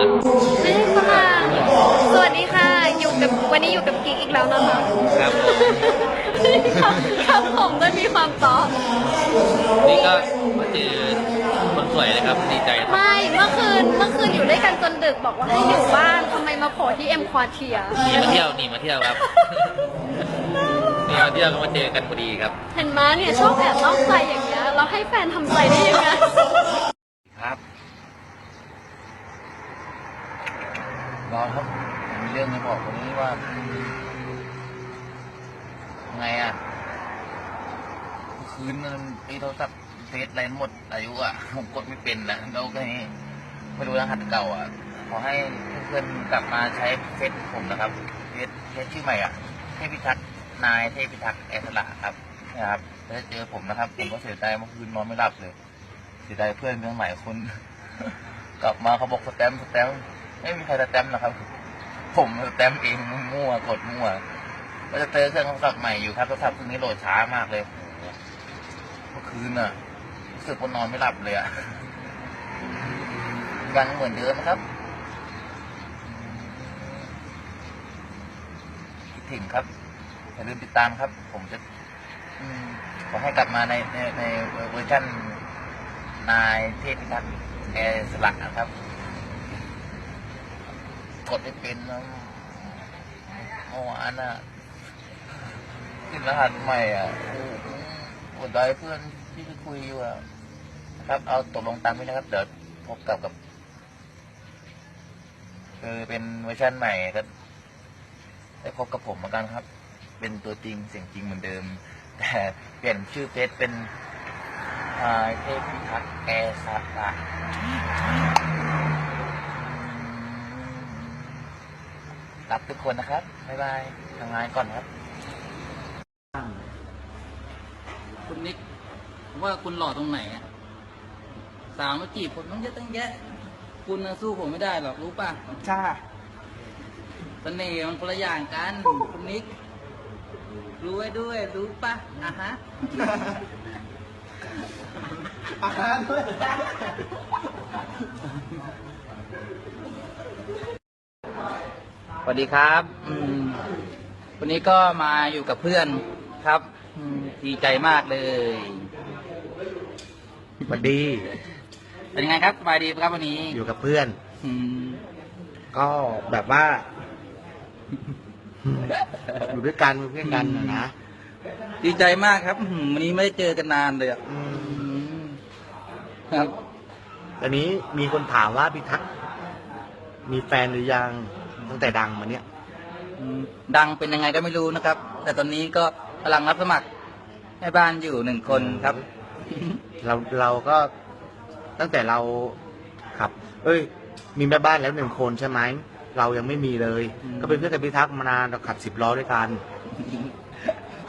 ไม่ได้ฝรั่งสวัสดีค่ะ อยู่กับวันนี้อยู่กับกิ๊กอีกแล้วนะคะครับผมครับครับผมมันมีความต่อนี่ก็มาเจอคนสวยเลยครับดีใจครับไม่เมื่อคืนเมื่อคืนอยู่ด้วยกันจนดึกบอกว่าให้อยู่บ้านทำไมมาโผล่ที่เอ็มควอเทียหนีมาเที่ยวหนีมาเที่ยวครับหนีมาเที่ยวก็มาเจอกันพอดีครับ เห็นไหมเนี่ยชอบแอบนอกใจอย่างเงี้ยเราให้แฟนทำใจได้ยังไง ครับรอครับมีเรื่ องจะบอกวันนี้ว่าไงอะคืนนไอ้โทรศัพท์เฟซอะไรหมดอายุอะผมกดไม่เป็นนะแล้วก็นี้ไม่รู้รหัสเก่าอะขอให้เพื่อนๆกลับมาใช้เฟซผมนะครับเฟซเฟซชื่อใหม่อะเทพิทักษ์นายเทพิทักษ์แอสละครับนะครับแล้วจะเจอผมนะครับผมก็เสียใจเมื่อคืนนอนไม่หลับเลยเสียดายเพื่อนเรื่องใหม่คน กลับมาเขาบอกสแตมสแตมไม่มีใครสแตมป์หรอกครับ ผมแตมเองมั่วกดมั่วก็จะเจอเครื่องโทรศัพท์ใหม่อยู่ครับโทรศัพท์เครื่องนี้โหลดช้ามากเลยเมื่อคืนน่ะรู้สึกว่านอนไม่หลับเลยอะยังเหมือนเดิมนะครับคิดถึงครับอย่าลืมติดตามครับ ผมจะขอให้กลับมาในในในเวอร์ชันนายเทพพิทักษ์แอสลักนะครับ กดได้เป็นนะเมื่อวานอะขึ้นรหัสใหม่อะโอ้โหกดได้เพื่อนที่ไปคุยอยู่อะครับเอาตกลงตามนี้นะครับ เดี๋ยวพบกับกับคือเป็นเวอร์ชันใหม่ก็ได้พบกับผมเหมือนกันครับ เป็นตัวจริงเสียงจริงเหมือนเดิม แต่เปลี่ยนชื่อเฟซเป็นนายเทพพิทักษ์แอร์สลัก รักทุกคนนะครับ บ๊ายบายทำงานก่อนครับ คุณนิกว่าคุณหล่อตรงไหนอะสาวมาจีบผมต้องเยอะตั้งแยะ คุณน่ะสู้ผมไม่ได้หรอกรู้ป่ะจ้าเสน่ห์มันคนละอย่างกันคุณนิก รู้ไว้ด้วยรู้ป่ะอะฮะ อาหารด้วย วัสดีครับอืมวันนี้ก็มาอยู่กับเพื่อนครับอืมดีใจมากเลยสวัสดี เป็นยังไงครับสบายดีไหมครับวันนี้ อยู่กับเพื่อนอืมก็แบบว่า อยู่ด้วยกันเป็นเพื่อนกันนะนะดีใจมากครับอืมวันนี้ไม่ได้เจอกันนานเลยอะอืมอืมครับตอนนี้มีคนถามว่าพี่ทักษ์มีแฟนหรือยัง ตั้งแต่ดังมาเนี่ยอืมดังเป็นยังไงก็ไม่รู้นะครับ แต่ตอนนี้ก็กำลังรับสมัครแม่บ้านอยู่หนึ่งคนครับ เราเราก็ตั้งแต่เราขับ เอ้ย มีแม่บ้านแล้วหนึ่งคนใช่ไหมเรายังไม่มีเลย อืม ก็เป็นเพื่อนกับพี่ทักษ์มานานเราขับสิบล้อด้วยกัน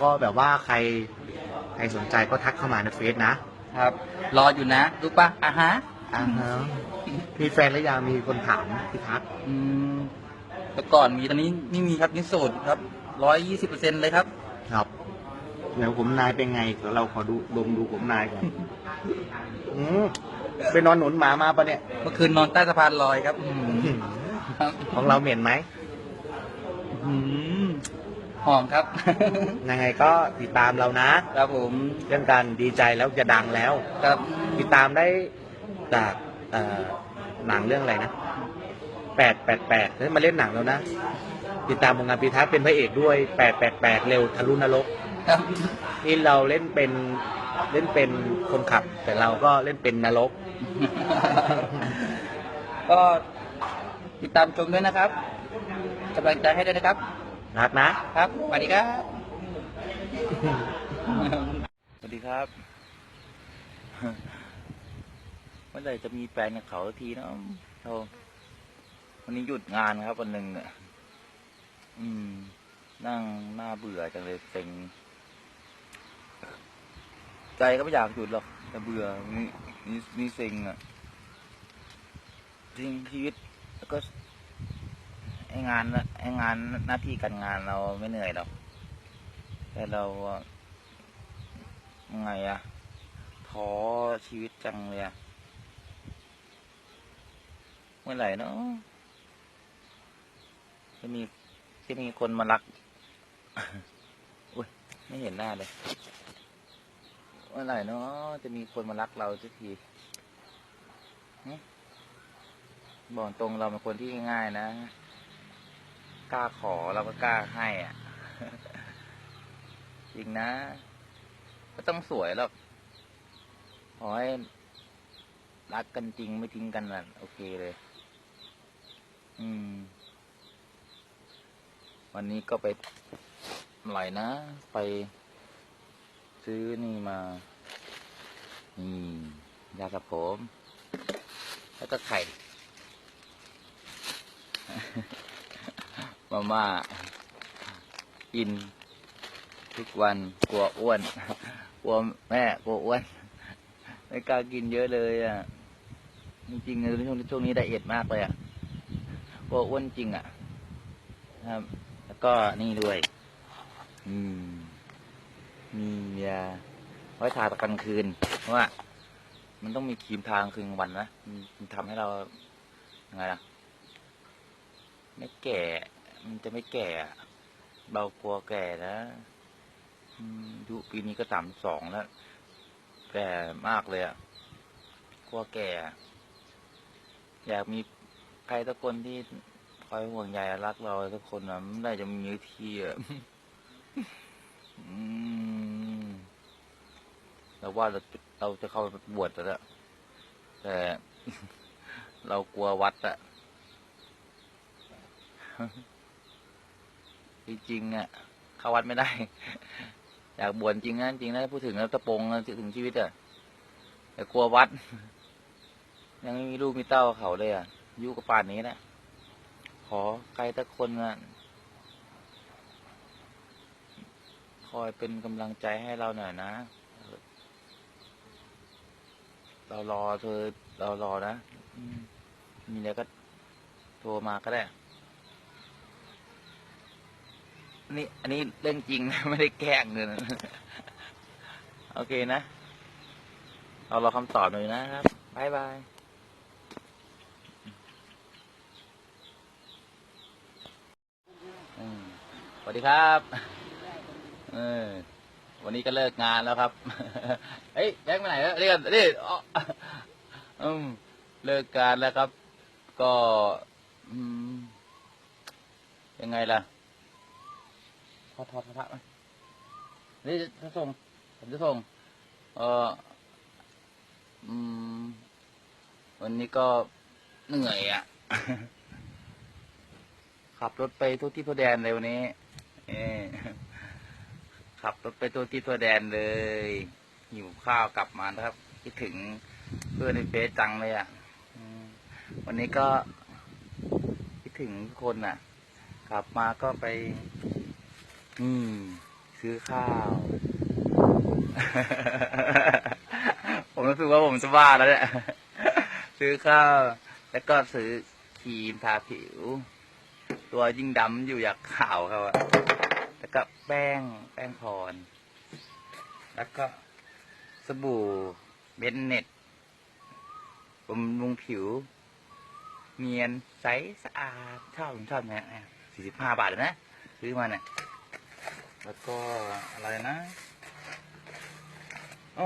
ก็แบบว่าใครใครสนใจก็ทักเข้ามาในเฟซนะครับ รออยู่นะรู้ปะอะฮะอ่าฮะมีแฟนหรือยังมีคนถามพี่ทักษ์อืม แต่ก่อนมีตอนนี้ไม่มีครับนี่โสดครับร้อยยี่สิบเปอร์เซ็นเลยครับ ครับเดี๋ยวผมนายเป็นไงเดี๋ยวเราขอดูดมดูผมนายก่อนอืมไปนอนหนุนหมามาปะเนี่ย เมื่อคืนนอนใต้สะพานลอยครับอืมครับของเราเหม็นไหมอืมหอมครับ ยังไงก็ติดตามเรานะครับผมเรื่องการดีใจแล้วจะดังแล้ว ครับติดตามได้จากเอ่อหนังเรื่องอะไรนะ แปดแปดแปดแล้วมาเล่นหนังแล้วนะ ติดตามผลงานปีทัศน์เป็นพระเอกด้วยแปดแปดแปดเร็วทะลุนรกครับนี่เราเล่นเป็นเล่นเป็นคนขับ แต่เราก็เล่นเป็นนรก ก็ติดตามชมด้วยนะครับกำลังใจให้ด้วยนะครับรักนะครับสวัสดีครับ สวัสดีครับ เมื่อไหร่จะมีแฟนกับเขาสักทีนะเรา วันนี้หยุดงานครับ วันหนึ่งเนี่ย อืม นั่งหน้าเบื่อจังเลยเซ็ง ใจก็ไม่อยากหยุดหรอก แต่เบื่อนี่นี่นี่เซ็งอะจริงชีวิตแล้วก็ไองานไองานหน้าที่การงานเราไม่เหนื่อยหรอก แต่เรายังไงอะท้อชีวิตจังเลยอะเมื่อไหร่เนาะ จะมีจะมีคนมารัก อุ้ยไม่เห็นหน้าเลยเมื่อไหร่เนาะจะมีคนมารักเราสักทีบอกตรงเราเป็นคนที่ง่ายนะ กล้าขอเราก็กล้าให้อะ จริงนะไม่ต้องสวยหรอกขอให้รักกันจริงไม่ทิ้งกันน่ะโอเคเลย อืม วันนี้ก็ไปไหลนะ ไปซื้อนี่มา นี่ยาสระผม แล้วก็ไข่ มาม่ากิน ทุกวันกลัวอ้วน กลัวแม่กลัวอ้วน ไม่กล้ากินเยอะเลยอะ จริงๆในช่วงช่วงนี้ไดเอทมากเลยอะกลัวอ้วนจริงอะครับ ก็นี่ด้วย อืม มียาไว้ทาตอนกลางคืน เพราะว่า มันต้องมีครีมทางคืนวันนะมันทำให้เรายังไงล่ะ ไม่แก่ มันจะไม่แก่อะเรากลัวแก่นะอือายุปีนี้ก็สามสองแล้ว แก่มากเลยอะกลัวแก่อะอยากมีใครสักคนที่ คอยห่วงใยรักเราสักคนอะไม่ได้จะมีทีอะอืมเราว่าเราจะเราจะเข้าไปบวชแล้วแต่เรากลัววัดอะจริงๆอะเข้าวัดไม่ได้ อยากบวชจริงนะจริงนะพูดถึงแล้วตะปงถึงชีวิตอะแต่กลัววัด ยังไม่มีลูกมีเต้าเขาเลยอะอยู่กับป่านนี้แหละ อใครสักคนอะคอยเป็นกำลังใจให้เราหน่อยนะ เรารอเธอ เรารอนะมีอะไรก็โทรมาก็ได้อันนี้อันนี้เรื่องจริงนะ ไม่ได้แกล้งเลยนะโอเคนะ เรารอคำตอบหน่อยนะครับ บ๊ายบายอืมส วัสดีครับเออวันนี้ก็เลิกงานแล้วครับ เฮ้ยแบงค์ไปไหนแล้วเรียกกันนี่อืมเลิกการแล้วครับ ก็ยังไงล่ะทอดทอดพระไหมนี่จะส่งผมจะส่ง เอออืม วันนี้ก็เหนื่อยอะ ขับรถไปทั่วที่ทั่วแดนเลยวันนี้ ขับรถไปทั่วที่ทั่วแดนเลยหิวข้าวกลับมานะครับ คิดถึงเพื่อนในเฟซจังเลยอะวันนี้ก็คิดถึงทุกคนอะกลับมาก็ไป อืม ซื้อข้าว ผมรู้สึกว่าผมจะบ้าแล้วเนี่ยซื้อข้าว แล้วก็ซื้อครีมทาผิว ตัวยิ่งดำอยู่อยากขาวเขาอะ แล้วก็แป้งแป้งพร แล้วก็สบู่เบนเน็ตบำรุงผิว เนียนใสสะอาดชอบผมชอบนะสี่สิบห้าบาทเลยนะ ซื้อมาเนี่ยแล้วก็อะไรนะโอ้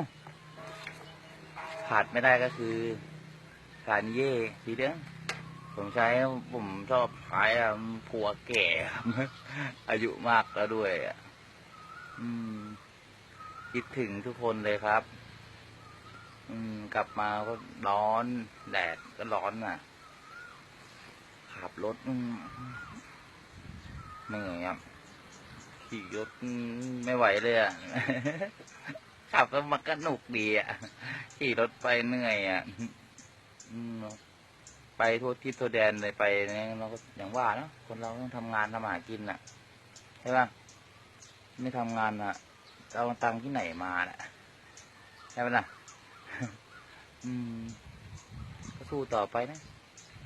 ขาดไม่ได้ก็คือสารเย่สีเด้ง ผมใช้ผมชอบขายอะผัวแก่อายุมากแล้วด้วยอะอืมคิดถึงทุกคนเลยครับ อืม กลับมาก็ร้อนแดดก็ร้อนอะ ขับรถเหนื่อยอะขี่รถไม่ไหวเลยอะขับแล้วมันก็หนุกดีอะขี่รถไปเหนื่อยอะอืม ไปทั่วทิศทั่วแดนเลยไปเนี่ยเราก็อย่างว่าเนาะคนเราต้องทำงานทำมาหากินอะใช่ป่ะไม่ทำงานอะเอาตังค์ที่ไหนมาน่ะใช่ไหมล่ะอืมก็สู้ต่อไปนะ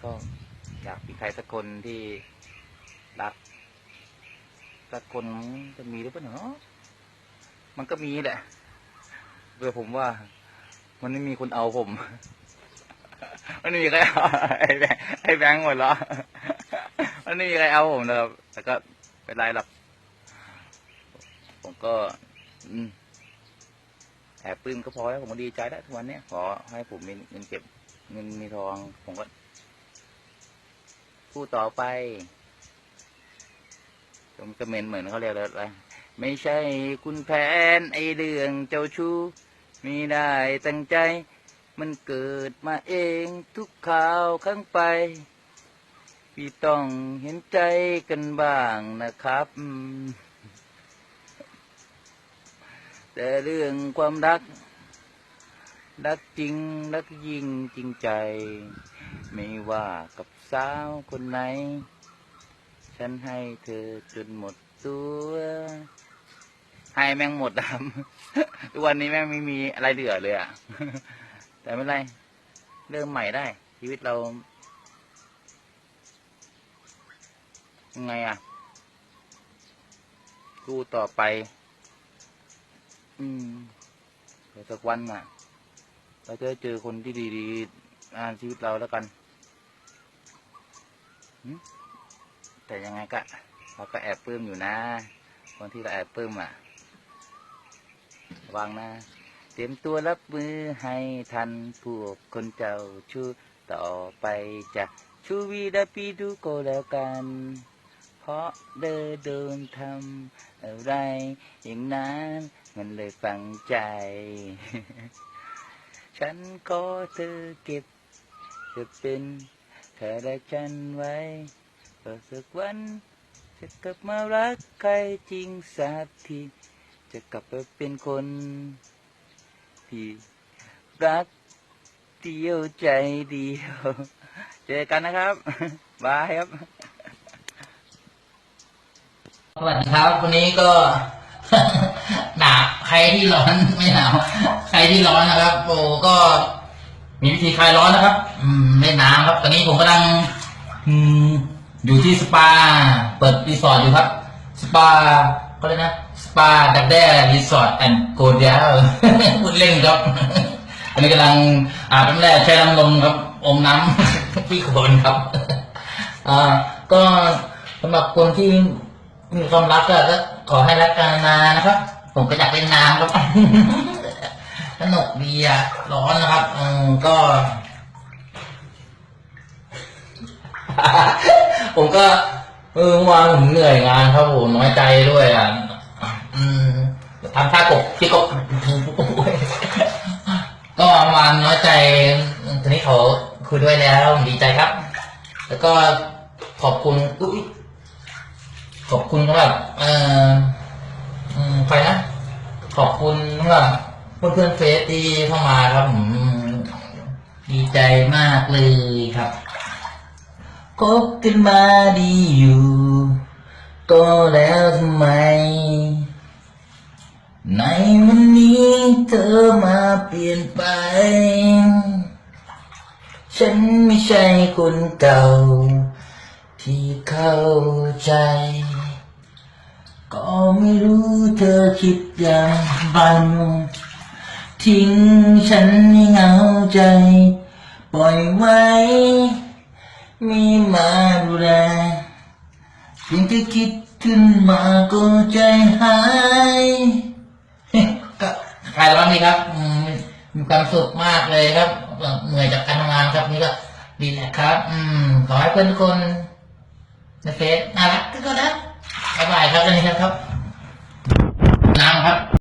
ก็อยากมีใครสักคนที่รักสักคนจะมีหรือเปล่าเนาะมันก็มีแหละเบื่อผมว่า มันไม่มีคนเอาผม มันม่มีใครเอาไอ้แบงค์ไอ้แบงค์หมดแล้วมันไม่มีใครเอาผมนะครับแต่ก็เป็นไรหรอกผมก็ อืมแอบปลื้มก็พอแล้วผมก็ดีใจแล้วทุกวันเนี้ยขอให้ผมมีเงินเก็บ เงินมีทอง ผมก็พูดต่อไปผมก็เมนเหมือนเขาเรียกอะไรไม่ใช่คุณแผนไอเรื่องเจ้าชู้ม่ได้ตั้งใจ มันเกิดมาเองทุกข่าวข้างไป พี่ต้องเห็นใจกันบ้างนะครับ แต่เรื่องความรัก รักจริง รักยิ่งจริงใจ ไม่ว่ากับสาวคนไหน ฉันให้เธอจนหมดตัวให้แม่งหมดดำทุกวันนี้แม่งไม่มีอะไรเหลือเลยอะ แต่ไม่เป็นไร เริ่มใหม่ได้ ชีวิตเรายังไงอะสู้ต่อไป อืมเดี๋ยวสักวันน่ะ เราจะเจอคนที่ดีๆอ่านชีวิตเราแล้วกัน แต่ยังไงก็เราก็แอบปลื้มอยู่นะ คนที่เราแอบปลื้มอะระวังนะ รียมตัวรับมือให้ทันพวกคนเจ้าชู้ต่อไปจะชูวีดาปีดูโกแล้วกัน เพราะเดินเดินทำอะไร อย่างนั้นมันเลยฟังใจ ฉันขอเธอเก็บ จะเป็นเธอและฉันไว้เพื่อสักวัน จะกลับมารักใครจริงสักทีจะกลับไปเป็นคน ที่รักเดียวใจเดียว เจอกันนะครับ บายครับ สวัสดีครับวันนี้ก็ หนาวใครที่ร้อนไม่หนาวใครที่ร้อนนะครับโอ้ก็มีวิธีคลายร้อนนะครับ อืมเล่นน้ำครับ ตอนนี้ผมกำลัง อืม อยู่ที่สปา เปิดรีสอร์ทอยู่ครับ สปาก็เลยนะ สปาดักแด้รีสอร์ทแอนด์โกลเดียพูดเล่นครับ อันนี้กำลังอาบน้ำแร่แช่น้ำลมครับ อมน้ำพี่โคนครับ อ่า ก็สำหรับคนที่มีความรักก็ขอให้รักกันนานนะครับ ผมก็อยากเล่นน้ำครับสนุกดีอะร้อนนะครับ อืมก็ผมก็เออเมื่อวานผมเหนื่อยงานครับผมน้อยใจด้วยอะ ทำท่ากบที่กบก็ประมาณน้อยใจทีนี้เขาคุยด้วยแล้วดีใจครับ แล้วก็ขอบคุณอุ้ยขอบคุณสำหรับเอ่อใครนะขอบคุณสำหรับเพื่อนๆเฟซที่เข้ามาครับผมดีใจมากเลยครับคบกันมาดีอยู่ ก็แล้วทำไม ในวันนี้เธอมาเปลี่ยนไป ฉันไม่ใช่คนเก่า ที่เข้าใจ ก็ไม่รู้เธอคิดอย่างไรทิ้งฉันให้เหงาใจ ปล่อยไว้ มีมาดูแลเพียงแค่คิดขึ้นมาก็ใจหาย คลายร้อนดีครับมีความสุขมากเลยครับเหนื่อยจากการทำงานครับนี่ก็ดีแหละครับ อืม ขอให้เพื่อนทุกคนในเฟซน่ารักทุกคนนะบ๊ายบายครับวันนี้ครับน้ำครับ